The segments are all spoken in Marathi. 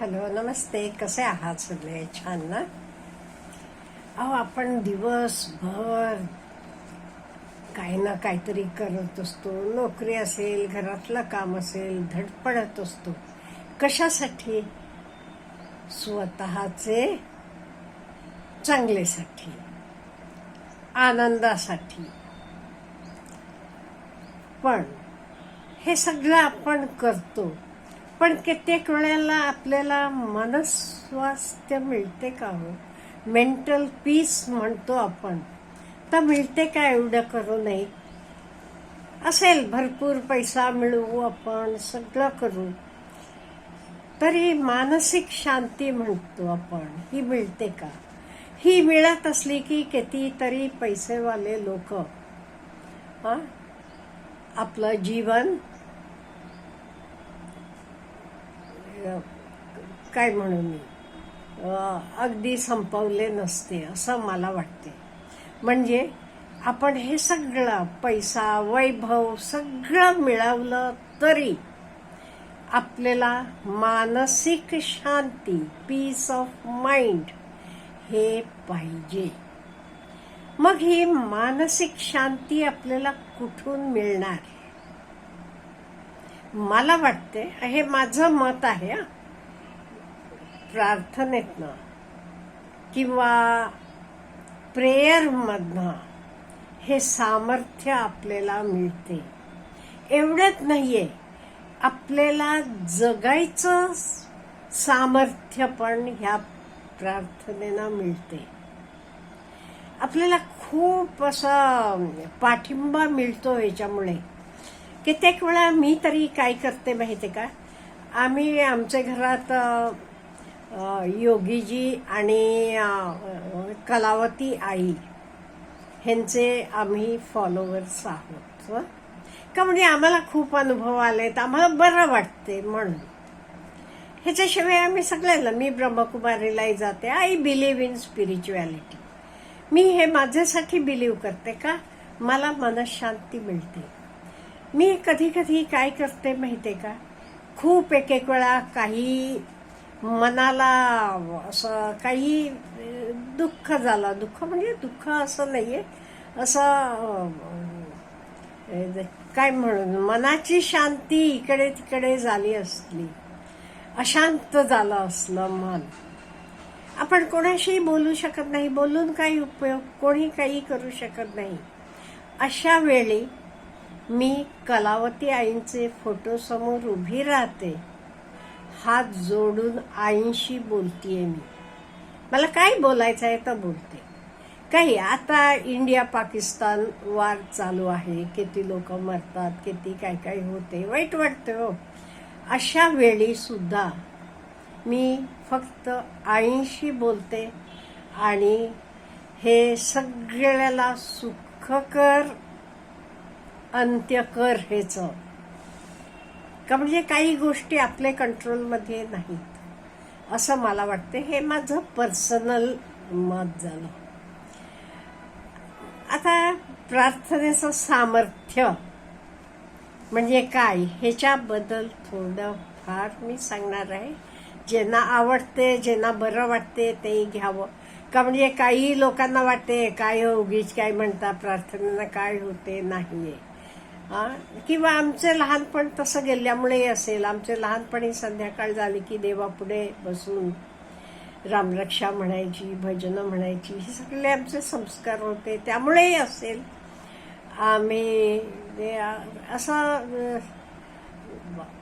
हॅलो नमस्ते. कसे आहात सगळे? छान ना? अहो आपण दिवसभर काही ना काहीतरी करत असतो. नोकरी असेल घरातलं काम असेल धडपडत असतो. कशासाठी? स्वतःचे चांगलेसाठी आनंदासाठी. पण हे सगळं आपण करतो. पण कित्येक वेळेला आपल्याला मनस्वास्थ्य मिळते का हो? मेंटल पीस म्हणतो आपण. तर मिळते का एवढं करू नये असेल भरपूर पैसा मिळवू आपण सगळं करू. तरी मानसिक शांती म्हणतो आपण. ही मिळते का? ही मिळत असली की कितीतरी पैसेवाले लोक आपलं जीवन काय म्हणू मी? अगदी संपवले नसते असं मला वाटते. म्हणजे आपण हे सगळं पैसा वैभव सगळं मिळवलं तरी आपल्याला मानसिक शांती पीस ऑफ माइंड हे पाहिजे. मग ही मानसिक शांती आपल्याला कुठून मिळणार? मला वाटते हे माझं मत आहे प्रार्थनेतनं किंवा प्रेयरमधनं हे सामर्थ्य आपल्याला मिळते. एवढंच नाहीये आपल्याला जगायचं सामर्थ्य पण ह्या प्रार्थनेनं मिळते. आपल्याला खूप असा पाठिंबा मिळतो ह्याच्यामुळे कित्येक वेळा मी तरी काय करते माहिती का? आम्ही आमच्या घरात योगीजी आणि कलावती आई ह्यांचे आम्ही फॉलोअर्स आहोत का म्हणजे आम्हाला खूप अनुभव आलेत आम्हाला बरं वाटते म्हणून. ह्याच्याशिवाय आम्ही सगळ्यांना मी ब्रह्मकुमारीलाही जाते आय बिलीव्ह इन स्पिरिच्युॲलिटी मी हे माझ्यासाठी बिलीव्ह करते का? मला मनशांती मिळते. मी कधी कधी काय करते माहिती का? खूप एक एक वेळा काही मनाला असं काही दुःख झालं. दुःख म्हणजे दुःख असं नाही आहे असं काय म्हणून मनाची शांती इकडे तिकडे झाली असली अशांत झालं असलं मन. आपण कोणाशी बोलू शकत नाही. बोलून काही उपयोग कोणी काही करू शकत नाही. अशा वेळी मी कलावती आईंचे फोटोसमोर उभी राहते. हात जोडून आईंशी बोलतीये मी. मला काय बोलायचं आहे तर बोलते. काही आता इंडिया पाकिस्तान वार चालू आहे. किती लोक मरतात किती काय काय होते वाईट वाटतं हो. अशा वेळीसुद्धा मी फक्त आईंशी बोलते आणि हे सगळ्याला सुखकर अंत्य कर हेच. का म्हणजे काही गोष्टी आपल्या कंट्रोलमध्ये नाहीत. असं मला वाटते. हे माझं पर्सनल मत झालं. आता प्रार्थनेचं सामर्थ्य म्हणजे काय? ह्याच्याबद्दल थोडं फार मी सांगणार आहे. ज्यांना आवडते ज्यांना बरं वाटते ते घ्यावं. का म्हणजे काही लोकांना वाटते काय हो, उगीच काय म्हणता प्रार्थनेनं काय होते नाही आहे किंवा आमचे लहानपण तसं गेल्यामुळे असेल. आमचे लहानपणी संध्याकाळ झाली की देवापुढे बसून रामरक्षा म्हणायची भजनं म्हणायची हे सगळे आमचे संस्कार होते. त्यामुळेही असेल. आम्ही असा असं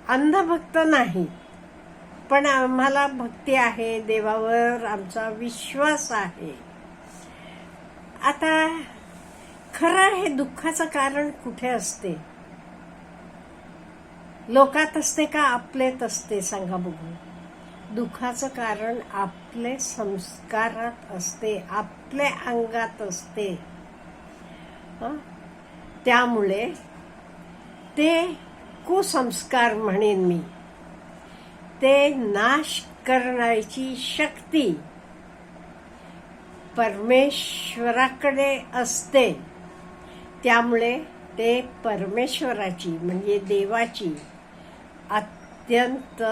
अंधभक्त नाही. पण आम्हाला भक्ती आहे. देवावर आमचा विश्वास आहे. आता खरं हे दुःखाचं कारण कुठे असते? लोकात असते का आपलेत असते? सांगा बघू दुःखाचं कारण आपले संस्कारात असते आपल्या अंगात असते. त्यामुळे ते कुसंस्कार म्हणेन मी. ते नाश करण्याची शक्ती परमेश्वराकडे असते. त्यामुळे ते परमेश्वराची म्हणजे देवाची अत्यंत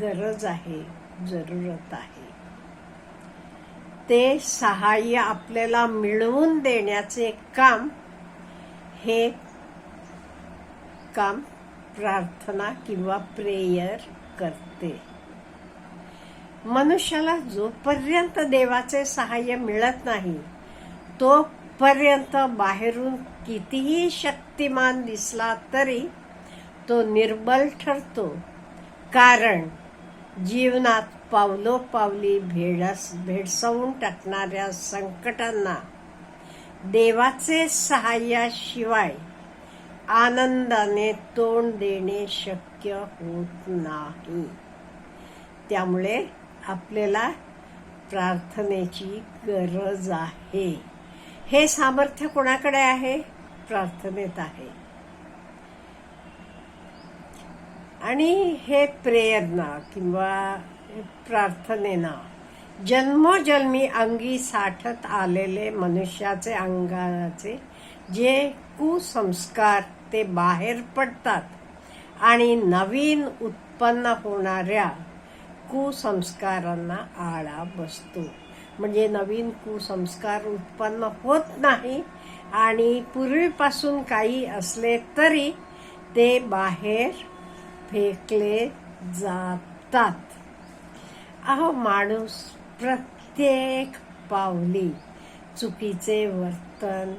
गरज आहे जरूरत आहे. ते सहाय्य आपल्याला मिळवून देण्याचे काम हे काम प्रार्थना किंवा प्रेयर करते. मनुष्याला जोपर्यंत देवाचे सहाय्य मिळत नाही तो आतपर्यंत बाहेरून कितीही शक्तिमान दिसला तरी तो निर्बल ठरतो. कारण जीवनात पावलोपावली भेडस भेडसावून टाकणाऱ्या संकटांना देवाचे सहाय्याशिवाय आनंदाने तोंड देणे शक्य होत नाही. त्यामुळे आपल्याला प्रार्थनेची गरज आहे. हे सामर्थ्य कोणाकडे आहे? प्रार्थनेत आहे. आणि हे प्रेरणा किंवा प्रार्थनेना जन्मोजन्मी अंगी साठत आलेले मनुष्याचे अंगाचे जे कुसंस्कार ते बाहेर पडतात आणि नवीन उत्पन्न होणाऱ्या कुसंस्कारांना आळा बसतो. म्हणजे नवीन कुसंस्कार उत्पन्न होत नाही आणि पूर्वीपासून काही असले तरी ते बाहेर फेकले जातात. अहो माणूस प्रत्येक पावली चुकीचे वर्तन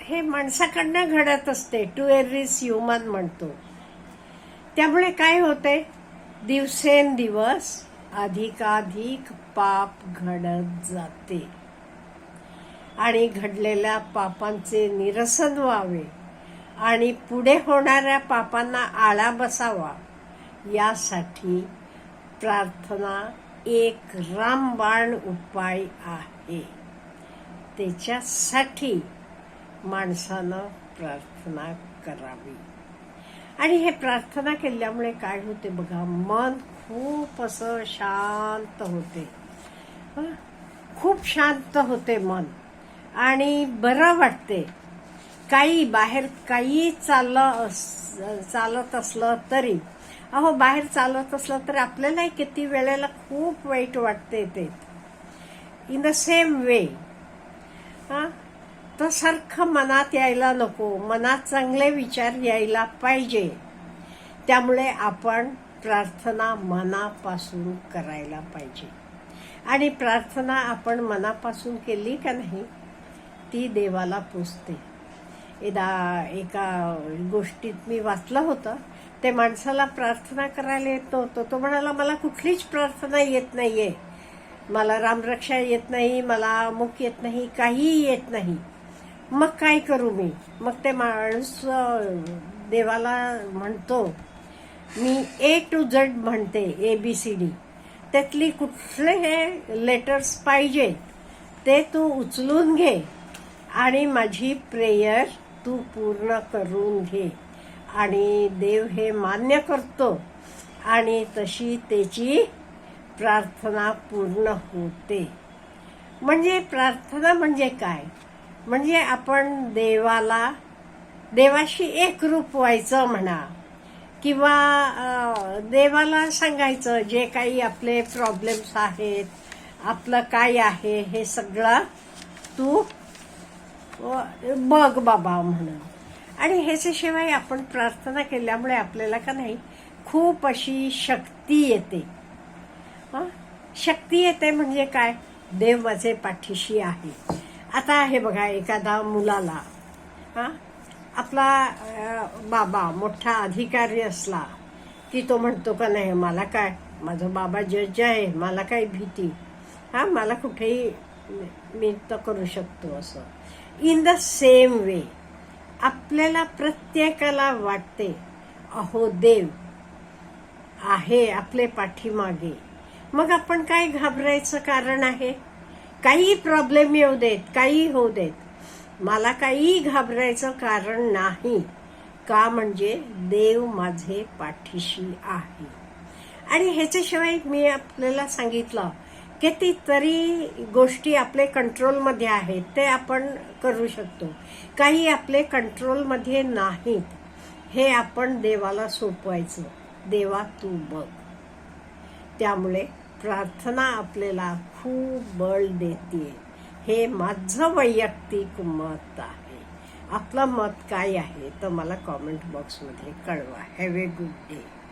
हे माणसाकडनं घडत असते. टू एरिस ह्युमन म्हणतो. त्यामुळे काय होते? दिवसेंदिवस अधिकाधिक पाप घडत जाते. आणि घडलेल्या पापांचे निरसन व्हावे आणि पुढे होणाऱ्या पापांना आळा बसावा यासाठी प्रार्थना एक रामबाण उपाय आहे. त्याच्यासाठी माणसानं प्रार्थना करावी. आणि हे प्रार्थना केल्यामुळे काय होते बघा मन खूप असं शांत होते. खूप शांत होते मन. आणि बरं वाटते. काही बाहेर काही चाललं अस- चालत असलं तरी अहो बाहेर चालत असलं तरी आपल्यालाही किती वेळेला खूप वाईट वाटते ते. इन द सेम वे हां? तर सारखं मनात यायला नको. मनात चांगले विचार यायला पाहिजे. त्यामुळे आपण प्रार्थना मनापासून करायला पाहिजे. आणि प्रार्थना आपण मनापासून केली का नाही ती देवाला पोचते. एदा एका गोष्टीत मी वाचलं होतं ते माणसाला प्रार्थना करायला येत नव्हतं तो म्हणाला मला कुठलीच प्रार्थना येत नाहीये. मला रामरक्षा येत नाही मला अमुक येत नाही काहीही येत नाही. मग काय करू मी? मग ते माणूस देवाला म्हणतो मी ए टू झेड म्हणते ए बी सी डी त्यातली कुठले हे लेटर्स पाहिजे ते तू उचलून घे आणि माझी प्रेयर तू पूर्ण करून घे. आणि देव हे मान्य करतो. आणि तशी त्याची प्रार्थना पूर्ण होते. म्हणजे प्रार्थना म्हणजे काय? म्हणजे आपण देवाला देवाशी एकरूप व्हायचं म्हणा किंवा देवाला सांगायचं जे काही आपले प्रॉब्लेम्स आहेत आपलं काय आहे हे सगळं तू बघ बाबा म्हणून. आणि ह्याच्याशिवाय आपण प्रार्थना केल्यामुळे आपल्याला का नाही खूप अशी शक्ती येते. हं? शक्ती येते म्हणजे काय? देव माझे पाठीशी आहे. आता हे बघा एखादा मुलाला हा आपला बाबा मोठा अधिकारी असला की तो म्हणतो का नाही मला काय माझा बाबा जज आहे मला काय भीती हा मला कुठेही मी तर करू शकतो असं. इन द सेम वे आपल्याला प्रत्येकाला वाटते अहो देव आहे आपले पाठीमागे. मग आपण काय घाबरायचं कारण आहे? काही प्रॉब्लेम येऊ देत काही होऊ देत. मला काही घाबरायचं कारण नाही. का म्हणजे देव माझे पाठीशी आहे. आणि ह्याच्याशिवाय मी आपल्याला सांगितलं कितीतरी गोष्टी आपले कंट्रोलमध्ये आहेत ते आपण करू शकतो. काही आपले कंट्रोलमध्ये नाहीत. हे आपण देवाला सोपवायचं. देवा तू बघ. त्यामुळे प्रार्थना आपल्याला खूप बळ देते हे माझं वैयक्तिक मत आहे. आपलं मत काय आहे तर मला कॉमेंट बॉक्समध्ये कळवा. Have a good day